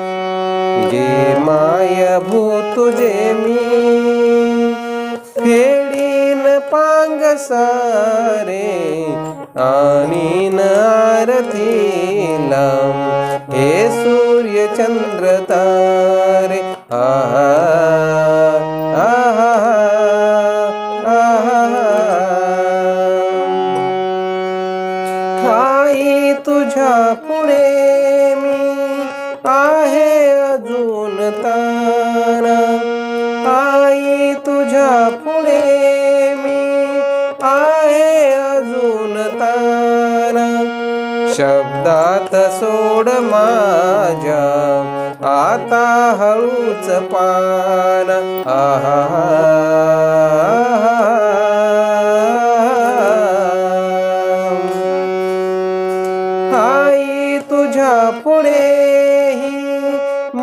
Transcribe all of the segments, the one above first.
जे माय भू तुझे मी फेडीन पांग सारे आणि आरतीला हे सूर्य चंद्र तारे आहा आहा आहा आई तुझ्या पुढे मी आ अजून तारा. आई तुझ्या पुढे मी आहे अजून तारा. शब्दात सोड माझ्या आता हळूच पान आहा आई तुझ्या पुढे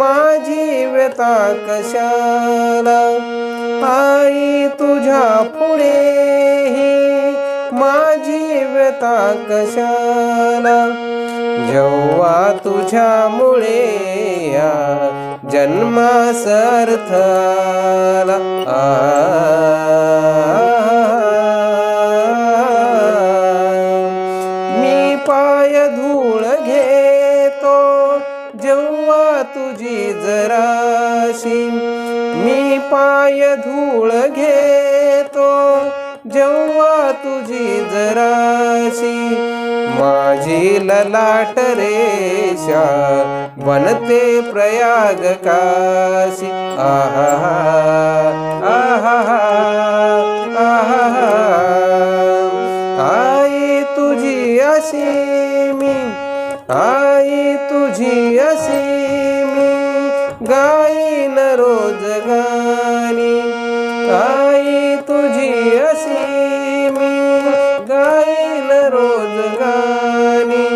माझी व्यथा कशाला? आई तुझ्या पुढेही माझी व्यथा कशाला? जेव्हा तुझ्यामुळे या जन्मास अर्थ आला तुझी जराशी. मी पाय धूळ घेतो जेव्हा तुझी जराशी. माझी ललाट रेषा बनते प्रयाग काशी. आहा आहा आहा आई तुझी अशी मी आई तुझी अशी. गाईन रोज गाणी. आई तुझी अशी मी गाईन रोज गाणी.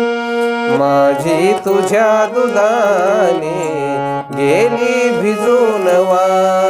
माझी तुझ्या दुधाने गेली भिजून वा